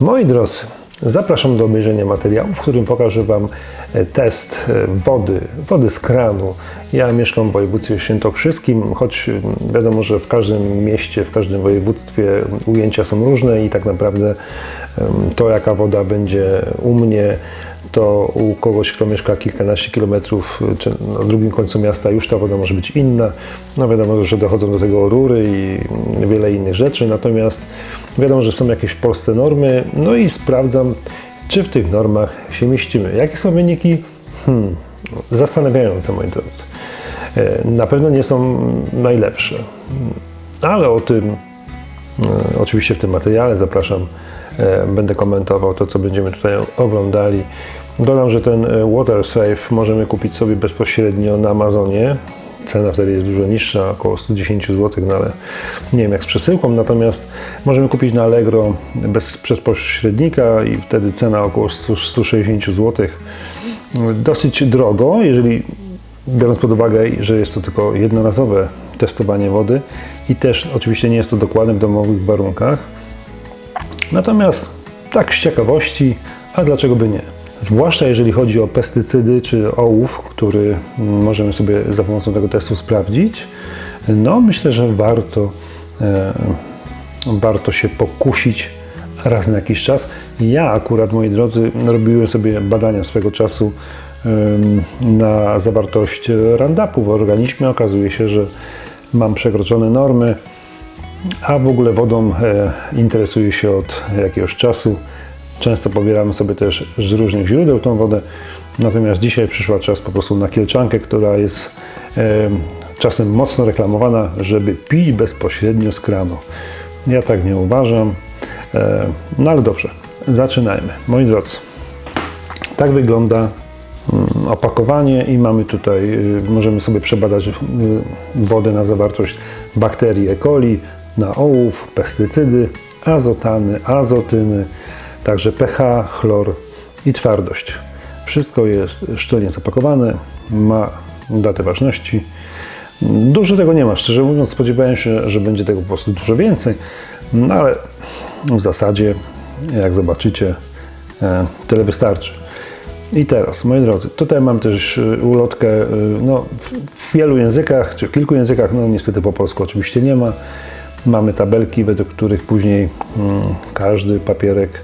Moi drodzy, zapraszam do obejrzenia materiału, w którym pokażę Wam e, test e, wody, wody z kranu. Ja mieszkam w województwie świętokrzyskim, choć m, wiadomo, że w każdym mieście, w każdym województwie ujęcia są różne i tak naprawdę to, jaka woda będzie u mnie, to u kogoś, kto mieszka kilkanaście kilometrów, czy na drugim końcu miasta, już ta woda może być inna. No wiadomo, że dochodzą do tego rury i wiele innych rzeczy, natomiast wiadomo, że są jakieś w Polsce normy, no i sprawdzam, czy w tych normach się mieścimy. Jakie są wyniki? Hmm, zastanawiające, moi drodzy. E, Na pewno nie są najlepsze, ale o tym E, Oczywiście w tym materiale zapraszam, będę komentował to, co będziemy tutaj oglądali. Dodam, że ten e, Water Safe możemy kupić sobie bezpośrednio na Amazonie. Cena wtedy jest dużo niższa, około 110 zł, no ale nie wiem jak z przesyłką. Natomiast możemy kupić na Allegro bez, przez pośrednika i wtedy cena około 100, 160 zł. Dosyć drogo, jeżeli biorąc pod uwagę, że jest to tylko jednorazowe testowanie wody i też oczywiście nie jest to dokładne w domowych warunkach. Natomiast tak z ciekawości, a dlaczego by nie? Zwłaszcza jeżeli chodzi o pestycydy czy ołów, który możemy sobie za pomocą tego testu sprawdzić, no myślę, że warto, e, warto się pokusić raz na jakiś czas. Ja akurat, moi drodzy, robiłem sobie badania swego czasu na zawartość randapu w organizmie. Okazuje się, że mam przekroczone normy, a w ogóle wodą e, interesuję się od jakiegoś czasu. Często pobieramy sobie też z różnych źródeł tą wodę, natomiast dzisiaj przyszła czas po prostu na kielczankę, która jest e, czasem mocno reklamowana, żeby pić bezpośrednio z kranu. Ja tak nie uważam, e, no ale dobrze, zaczynajmy. Moi drodzy, tak wygląda mm, opakowanie i mamy tutaj, y, możemy sobie przebadać y, wodę na zawartość bakterii E. coli, na ołów, pestycydy, azotany, azotyny, także pH, chlor i twardość. Wszystko jest szczelnie zapakowane, ma datę ważności. Dużo tego nie ma, szczerze mówiąc spodziewałem się, że będzie tego po prostu dużo więcej, no ale w zasadzie, jak zobaczycie, e, tyle wystarczy. I teraz, moi drodzy, tutaj mam też y, ulotkę y, no, w wielu językach, czy w kilku językach, no niestety po polsku oczywiście nie ma. Mamy tabelki, według których później mm, każdy papierek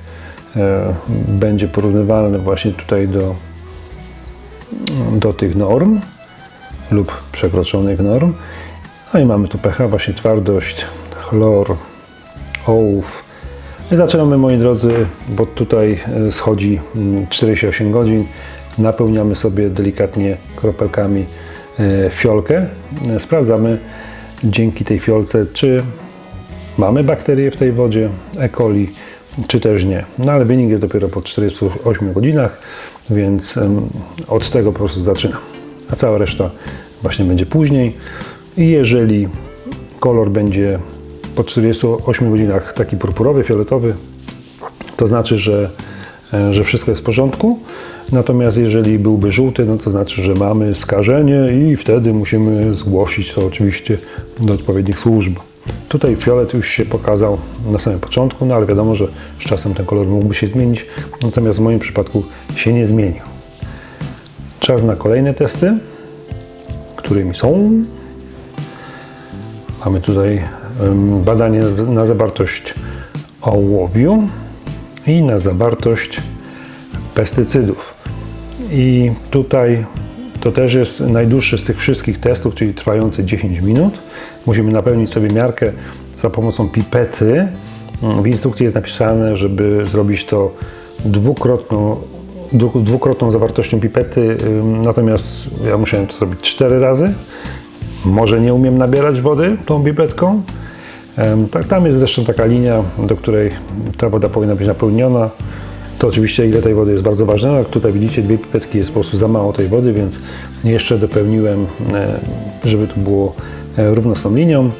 e, będzie porównywalny właśnie tutaj do, do tych norm lub przekroczonych norm. No i mamy tu pH, właśnie twardość, chlor, ołów. I zaczynamy, moi drodzy, bo tutaj e, schodzi mm, 48 godzin. Napełniamy sobie delikatnie kropelkami e, fiolkę. Sprawdzamy dzięki tej fiolce, czy mamy bakterie w tej wodzie E. coli, czy też nie. No ale wynik jest dopiero po 48 godzinach, więc od tego po prostu zaczynam. A cała reszta właśnie będzie później. I jeżeli kolor będzie po 48 godzinach taki purpurowy, fioletowy, to znaczy, że, e, że wszystko jest w porządku. Natomiast jeżeli byłby żółty, no to znaczy, że mamy skażenie i wtedy musimy zgłosić to oczywiście do odpowiednich służb. Tutaj fiolet już się pokazał na samym początku, no ale wiadomo, że z czasem ten kolor mógłby się zmienić, natomiast w moim przypadku się nie zmienił. Czas na kolejne testy, którymi są Mamy tutaj badanie na zawartość ołowiu i na zawartość pestycydów. I tutaj to też jest najdłuższy z tych wszystkich testów, czyli trwający 10 minut. Musimy napełnić sobie miarkę za pomocą pipety. W instrukcji jest napisane, żeby zrobić to dwukrotną, dwu- dwukrotną zawartością pipety, natomiast ja musiałem to zrobić 4 razy. Może nie umiem nabierać wody tą pipetką. Tak, tam jest zresztą taka linia, do której ta woda powinna być napełniona. To oczywiście ile tej wody jest bardzo ważne. Jak tutaj widzicie, dwie pipetki jest po prostu za mało tej wody, więc jeszcze dopełniłem, e, żeby to było równo z tą linią.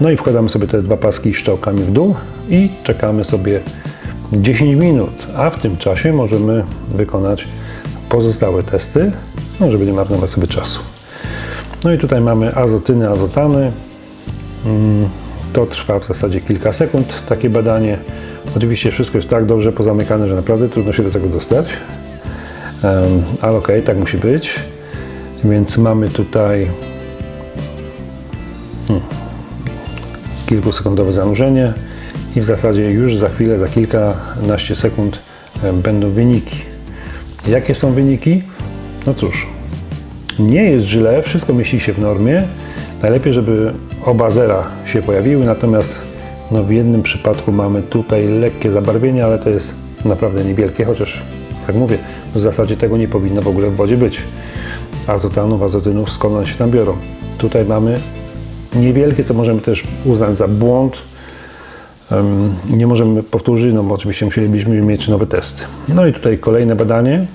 No i wkładamy sobie te dwa paski szczałkami w dół i czekamy sobie 10 minut, a w tym czasie możemy wykonać pozostałe testy, no żeby nie marnować sobie czasu. No i tutaj mamy azotyny, azotany. Mm, To trwa w zasadzie kilka sekund, takie badanie. Oczywiście wszystko jest tak dobrze pozamykane, że naprawdę trudno się do tego dostać. Ale okej, tak musi być. Więc mamy tutaj kilkusekundowe zanurzenie i w zasadzie już za chwilę, za kilkanaście sekund em, będą wyniki. Jakie są wyniki? No cóż, nie jest źle, wszystko mieści się w normie. Najlepiej, żeby oba zera się pojawiły, natomiast no, w jednym przypadku mamy tutaj lekkie zabarwienie, ale to jest naprawdę niewielkie, chociaż jak mówię, w zasadzie tego nie powinno w ogóle w wodzie być. Azotanów, azotynów, skąd one się tam biorą. Tutaj mamy niewielkie, co możemy też uznać za błąd. Nie możemy powtórzyć, no bo oczywiście musielibyśmy mieć nowy test. No i tutaj kolejne badanie.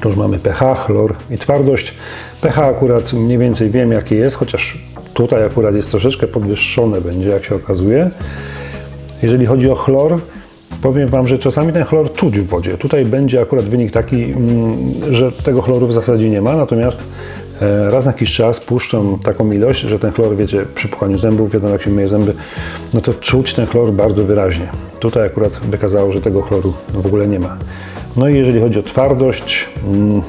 Tu już mamy pH, chlor i twardość. pH akurat mniej więcej wiem jakie jest, chociaż tutaj akurat jest troszeczkę podwyższone będzie, jak się okazuje. Jeżeli chodzi o chlor, powiem Wam, że czasami ten chlor czuć w wodzie. Tutaj będzie akurat wynik taki, mm, że tego chloru w zasadzie nie ma, natomiast raz na jakiś czas puszczam taką ilość, że ten chlor, wiecie, przy płukaniu zębów, wiadomo jak się myje zęby, no to czuć ten chlor bardzo wyraźnie. Tutaj akurat wykazało, że tego chloru w ogóle nie ma. No i jeżeli chodzi o twardość, mm,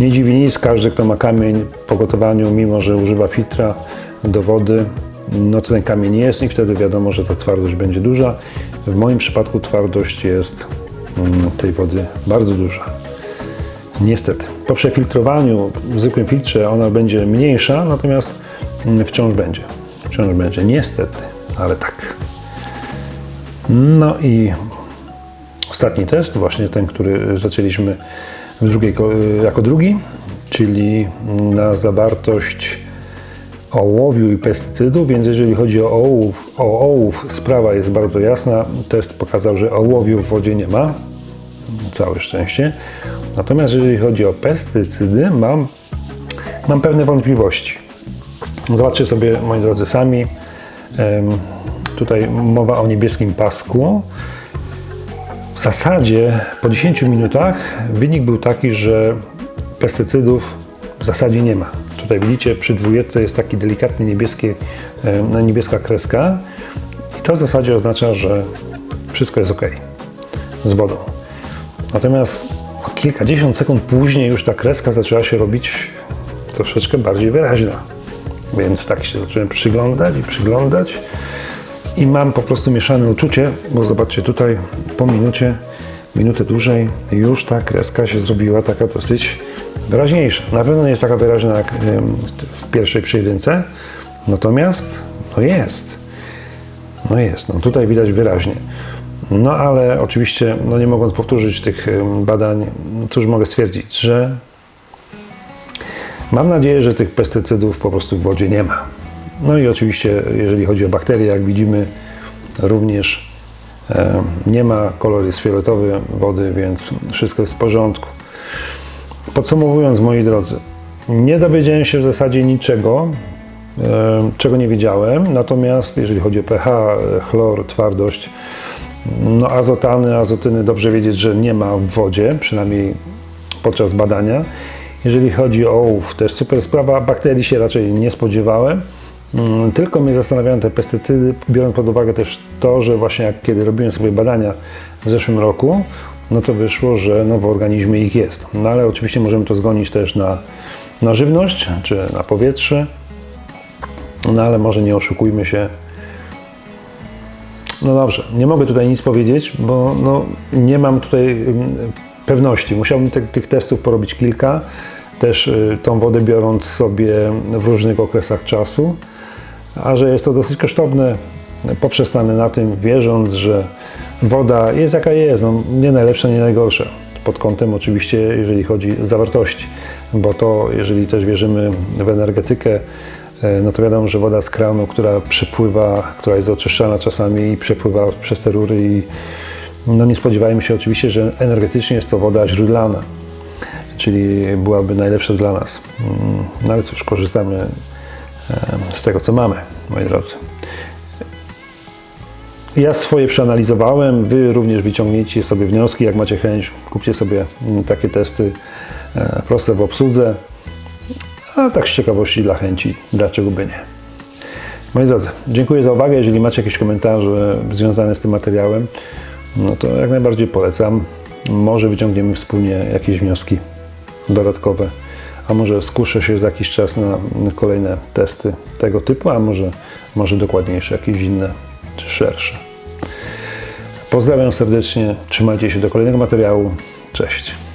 nie dziwi nic, każdy kto ma kamień po gotowaniu, mimo że używa filtra do wody, no to ten kamień jest i wtedy wiadomo, że ta twardość będzie duża. W moim przypadku twardość jest mm, tej wody bardzo duża. Niestety. Po przefiltrowaniu w zwykłym filtrze ona będzie mniejsza, natomiast mm, wciąż będzie. Wciąż będzie. Niestety, ale tak. No i ostatni test, właśnie ten, który zaczęliśmy drugiej, ko- jako drugi, czyli na zawartość ołowiu i pestycydów, więc jeżeli chodzi o ołów, o ołów, sprawa jest bardzo jasna. Test pokazał, że ołowiu w wodzie nie ma. Całe szczęście. Natomiast jeżeli chodzi o pestycydy, mam, mam pewne wątpliwości. Zobaczcie sobie, moi drodzy, sami. Tutaj mowa o niebieskim pasku. W zasadzie po 10 minutach wynik był taki, że pestycydów w zasadzie nie ma. Tutaj widzicie przy dwójce jest taki delikatnie niebieskie, e, no, niebieska kreska i to w zasadzie oznacza, że wszystko jest ok z wodą. Natomiast kilkadziesiąt sekund później już ta kreska zaczęła się robić troszeczkę bardziej wyraźna. Więc tak się zacząłem przyglądać i przyglądać i mam po prostu mieszane uczucie, bo zobaczcie tutaj po minucie, minutę dłużej już ta kreska się zrobiła taka dosyć wyraźniejsza. Na pewno nie jest taka wyraźna jak w pierwszej przyjedynce, natomiast no jest. No jest, no tutaj widać wyraźnie. No ale oczywiście, no nie mogąc powtórzyć tych badań, no cóż mogę stwierdzić, że Mam nadzieję, że tych pestycydów po prostu w wodzie nie ma. No i oczywiście, jeżeli chodzi o bakterie, jak widzimy, również nie ma, kolor jest fioletowy wody, więc wszystko jest w porządku. Podsumowując, moi drodzy, nie dowiedziałem się w zasadzie niczego, czego nie wiedziałem, natomiast jeżeli chodzi o pH, chlor, twardość, no azotany, azotyny, dobrze wiedzieć, że nie ma w wodzie, przynajmniej podczas badania. Jeżeli chodzi o ołów, też super sprawa. Bakterii się raczej nie spodziewałem. Mm, Tylko mnie zastanawiają te pestycydy, biorąc pod uwagę też to, że właśnie jak kiedy robiłem sobie badania w zeszłym roku, no to wyszło, że no w organizmie ich jest. No ale oczywiście możemy to zgonić też na, na żywność czy na powietrze. No ale może nie oszukujmy się, no dobrze, nie mogę tutaj nic powiedzieć, bo no, nie mam tutaj pewności. Musiałbym te, tych testów porobić kilka, też y, tą wodę biorąc sobie w różnych okresach czasu, a że jest to dosyć kosztowne, poprzestanę na tym, wierząc, że woda jest jaka jest, no, nie najlepsza, nie najgorsza. Pod kątem oczywiście, jeżeli chodzi o zawartości, bo to, jeżeli też wierzymy w energetykę, no to wiadomo, że woda z kranu, która przepływa, która jest oczyszczana czasami i przepływa przez te rury i no nie spodziewajmy się oczywiście, że energetycznie jest to woda źródlana, czyli byłaby najlepsza dla nas. Mm, No ale cóż, korzystamy e, z tego, co mamy, moi drodzy. Ja swoje przeanalizowałem, Wy również wyciągnijcie sobie wnioski, jak macie chęć, kupcie sobie mm, takie testy e, proste w obsłudze, a tak z ciekawości dla chęci, dlaczego by nie. Moi drodzy, dziękuję za uwagę. Jeżeli macie jakieś komentarze związane z tym materiałem, no to jak najbardziej polecam. Może wyciągniemy wspólnie jakieś wnioski dodatkowe, a może skuszę się za jakiś czas na kolejne testy tego typu, a może, może dokładniejsze, jakieś inne czy szersze. Pozdrawiam serdecznie, trzymajcie się do kolejnego materiału. Cześć.